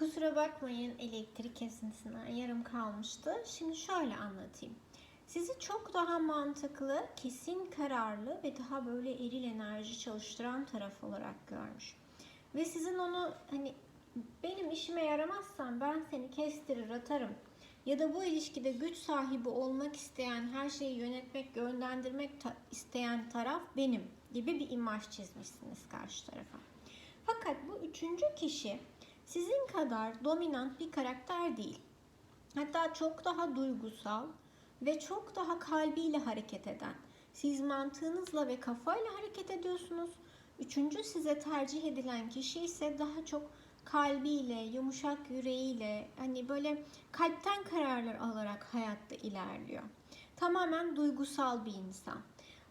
Kusura bakmayın elektrik kesintisinden yarım kalmıştı. Şimdi şöyle anlatayım. Sizi çok daha mantıklı, kesin kararlı ve daha böyle eril enerji çalıştıran taraf olarak görmüş. Ve sizin onu hani benim işime yaramazsan ben seni kestirir atarım ya da bu ilişkide güç sahibi olmak isteyen, her şeyi yönetmek, yönlendirmek ta- isteyen taraf benim gibi bir imaj çizmişsiniz karşı tarafa. Fakat bu üçüncü kişi sizin kadar dominant bir karakter değil. Hatta çok daha duygusal ve çok daha kalbiyle hareket eden. Siz mantığınızla ve kafayla hareket ediyorsunuz. Üçüncü size tercih edilen kişi ise daha çok kalbiyle, yumuşak yüreğiyle, hani böyle kalpten kararlar alarak hayatta ilerliyor. Tamamen duygusal bir insan.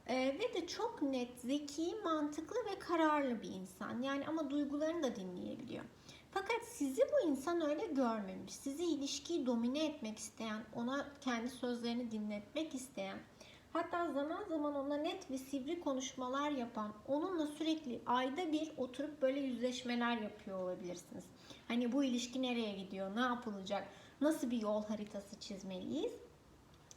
Ee, ve de çok net, zeki, mantıklı ve kararlı bir insan. Yani ama duygularını da dinleyebiliyor. Fakat sizi bu insan öyle görmemiş. Sizi ilişkiyi domine etmek isteyen, ona kendi sözlerini dinletmek isteyen, hatta zaman zaman ona net ve sivri konuşmalar yapan, onunla sürekli ayda bir oturup böyle yüzleşmeler yapıyor olabilirsiniz. Hani bu ilişki nereye gidiyor, ne yapılacak, nasıl bir yol haritası çizmeliyiz?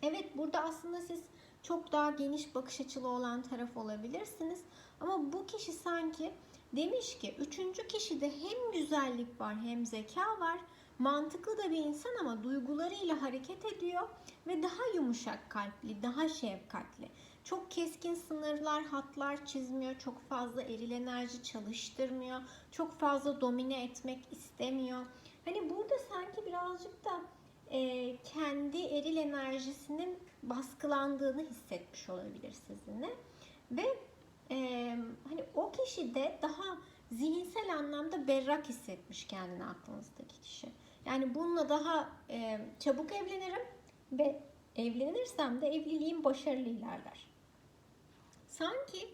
Evet burada aslında siz çok daha geniş bakış açılı olan taraf olabilirsiniz. Ama bu kişi sanki demiş ki üçüncü kişide hem güzellik var hem zeka var. Mantıklı da bir insan ama duygularıyla hareket ediyor ve daha yumuşak kalpli, daha şefkatli. Çok keskin sınırlar, hatlar çizmiyor, çok fazla eril enerji çalıştırmıyor, çok fazla domine etmek istemiyor. Hani burada sanki birazcık da e, kendi eril enerjisinin baskılandığını hissetmiş olabilir sizinle ve e, hani o kişi de daha zihinsel anlamda berrak hissetmiş kendini aklınızdaki kişi. Yani bununla daha e, çabuk evlenirim ve evlenirsem de evliliğim başarılı ilerler. Sanki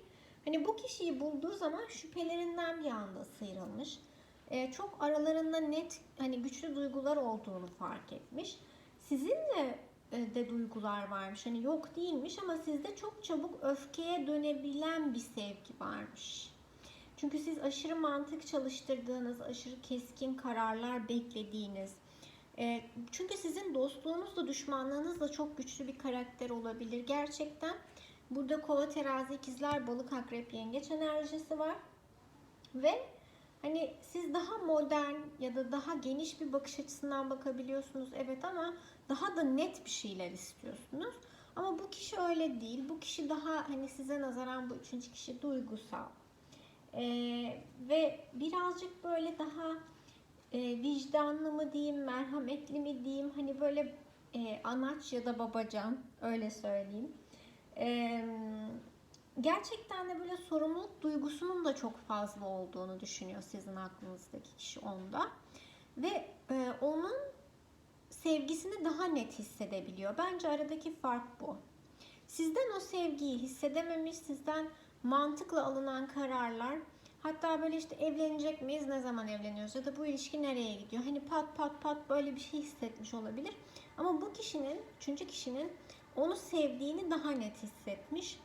hani bu kişiyi bulduğu zaman şüphelerinden bir anda sıyrılmış. E, çok aralarında net hani güçlü duygular olduğunu fark etmiş. Sizinle de duygular varmış. Hani yok değilmiş ama sizde çok çabuk öfkeye dönebilen bir sevgi varmış. Çünkü siz aşırı mantık çalıştırdığınız, aşırı keskin kararlar beklediğiniz, e, çünkü sizin dostluğunuz da düşmanlığınız da çok güçlü bir karakter olabilir. Gerçekten burada kova terazi ikizler balık akrep yengeç enerjisi var. Ve hani siz daha modern ya da daha geniş bir bakış açısından bakabiliyorsunuz evet ama daha da net bir şeyler istiyorsunuz. Ama bu kişi öyle değil. Bu kişi daha hani size nazaran bu üçüncü kişi duygusal. Ee, ve birazcık böyle daha e, vicdanlı mı diyeyim, merhametli mi diyeyim, hani böyle e, anaç ya da babacan öyle söyleyeyim. E, gerçekten de böyle sorumluluk duygusunun da çok fazla olduğunu düşünüyor sizin aklınızdaki kişi onda. Ve e, onun sevgisini daha net hissedebiliyor. Bence aradaki fark bu. Sizden o sevgiyi hissedememiş, sizden mantıkla alınan kararlar, hatta böyle işte evlenecek miyiz, ne zaman evleniyoruz ya da bu ilişki nereye gidiyor? Hani pat pat pat böyle bir şey hissetmiş olabilir. Ama bu kişinin, üçüncü kişinin onu sevdiğini daha net hissetmiş.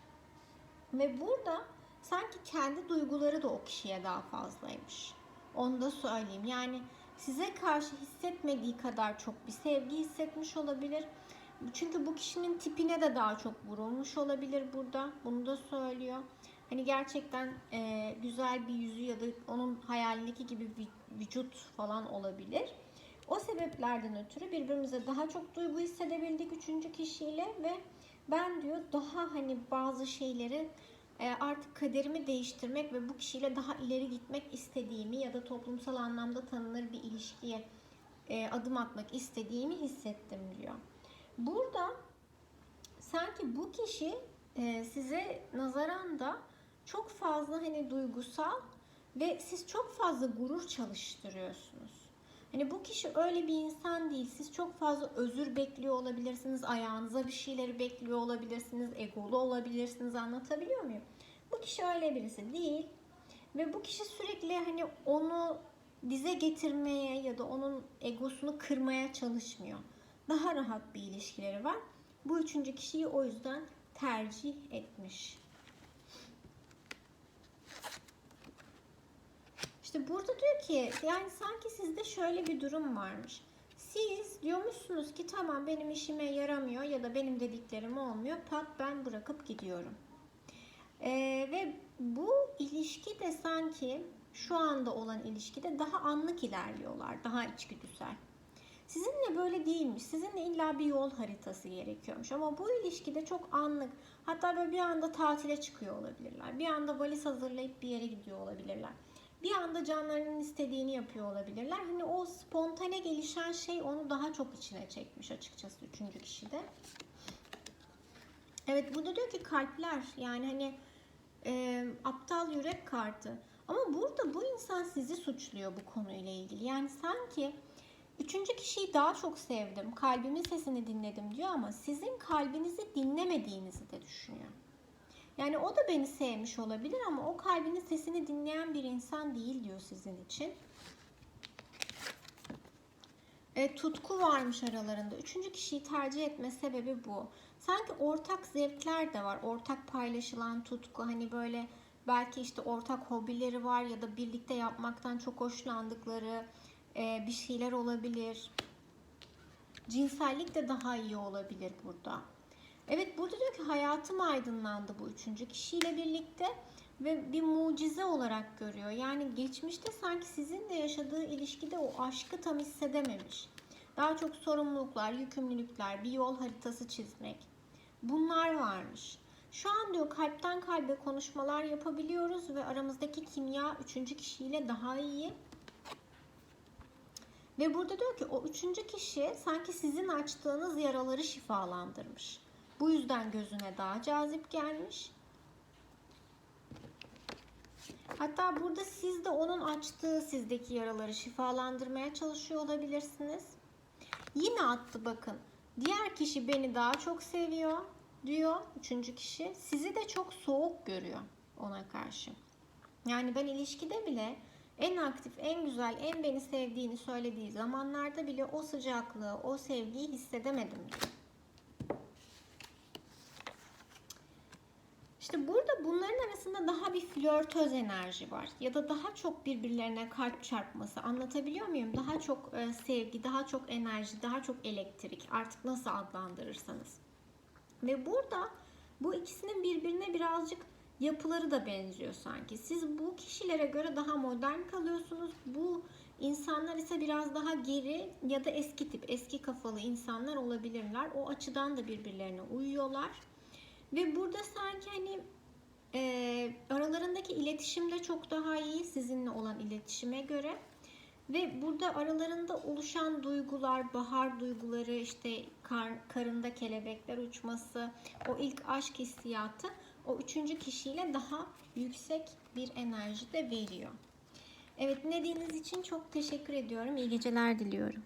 Ve burada sanki kendi duyguları da o kişiye daha fazlaymış. Onu da söyleyeyim. Yani size karşı hissetmediği kadar çok bir sevgi hissetmiş olabilir. Çünkü bu kişinin tipine de daha çok vurulmuş olabilir burada. Bunu da söylüyor. Hani gerçekten e, güzel bir yüzü ya da onun hayalindeki gibi bir vücut falan olabilir. O sebeplerden ötürü birbirimize daha çok duygu hissedebildik üçüncü kişiyle ve ben diyor daha hani bazı şeyleri artık kaderimi değiştirmek ve bu kişiyle daha ileri gitmek istediğimi ya da toplumsal anlamda tanınır bir ilişkiye e, adım atmak istediğimi hissettim diyor. Burada sanki bu kişi e, size nazaran da çok fazla hani duygusal ve siz çok fazla gurur çalıştırıyorsunuz. Hani bu kişi öyle bir insan değil. Siz çok fazla özür bekliyor olabilirsiniz. Ayağınıza bir şeyleri bekliyor olabilirsiniz. Egolu olabilirsiniz. Anlatabiliyor muyum? Bu kişi öyle birisi değil. Ve bu kişi sürekli hani onu dize getirmeye ya da onun egosunu kırmaya çalışmıyor. Daha rahat bir ilişkileri var. Bu üçüncü kişiyi o yüzden tercih etmiş. İşte burada diyor ki yani sanki sizde şöyle bir durum varmış. Siz diyormuşsunuz ki tamam benim işime yaramıyor ya da benim dediklerim olmuyor. Pat ben bırakıp gidiyorum. Ee, ve bu ilişki de sanki şu anda olan ilişkide daha anlık ilerliyorlar. Daha içgüdüsel. Sizinle böyle değilmiş. Sizinle illa bir yol haritası gerekiyormuş. Ama bu ilişkide çok anlık. Hatta böyle bir anda tatile çıkıyor olabilirler. Bir anda valiz hazırlayıp bir yere gidiyor olabilirler. Bir anda canlarının istediğini yapıyor olabilirler. Hani o spontane gelişen şey onu daha çok içine çekmiş açıkçası üçüncü kişide. Evet burada diyor ki kalpler yani hani e, aptal yürek kartı. Ama burada bu insan sizi suçluyor bu konuyla ilgili. Yani sanki üçüncü kişiyi daha çok sevdim, kalbimin sesini dinledim diyor ama sizin kalbinizi dinlemediğinizi de düşünüyor. Yani o da beni sevmiş olabilir ama o kalbinin sesini dinleyen bir insan değil diyor sizin için. E, tutku varmış aralarında. Üçüncü kişiyi tercih etme sebebi bu. Sanki ortak zevkler de var. Ortak paylaşılan tutku. Hani böyle belki işte ortak hobileri var ya da birlikte yapmaktan çok hoşlandıkları e, bir şeyler olabilir. Cinsellik de daha iyi olabilir burada. Evet burada diyor ki hayatım aydınlandı bu üçüncü kişiyle birlikte ve bir mucize olarak görüyor. Yani geçmişte sanki sizinle yaşadığı ilişkide o aşkı tam hissedememiş. Daha çok sorumluluklar, yükümlülükler, bir yol haritası çizmek. Bunlar varmış. Şu an diyor kalpten kalbe konuşmalar yapabiliyoruz ve aramızdaki kimya üçüncü kişiyle daha iyi. Ve burada diyor ki o üçüncü kişi sanki sizin açtığınız yaraları şifalandırmış. Bu yüzden gözüne daha cazip gelmiş. Hatta burada siz de onun açtığı sizdeki yaraları şifalandırmaya çalışıyor olabilirsiniz. Yine attı bakın. Diğer kişi beni daha çok seviyor diyor üçüncü kişi. Sizi de çok soğuk görüyor ona karşı. Yani ben ilişkide bile en aktif, en güzel, en beni sevdiğini söylediği zamanlarda bile o sıcaklığı, o sevgiyi hissedemedim diyor. İşte burada bunların arasında daha bir flörtöz enerji var. Ya da daha çok birbirlerine kalp çarpması. Anlatabiliyor muyum? Daha çok e, sevgi, daha çok enerji, daha çok elektrik. Artık nasıl adlandırırsanız. Ve burada bu ikisinin birbirine birazcık yapıları da benziyor sanki. Siz bu kişilere göre daha modern kalıyorsunuz. Bu insanlar ise biraz daha geri ya da eski tip, eski kafalı insanlar olabilirler. O açıdan da birbirlerine uyuyorlar. Ve burada sanki hani e, aralarındaki iletişim de çok daha iyi sizinle olan iletişime göre. Ve burada aralarında oluşan duygular, bahar duyguları, işte kar, karında kelebekler uçması, o ilk aşk hissiyatı o üçüncü kişiyle daha yüksek bir enerji de veriyor. Evet dinlediğiniz için çok teşekkür ediyorum. İyi geceler diliyorum.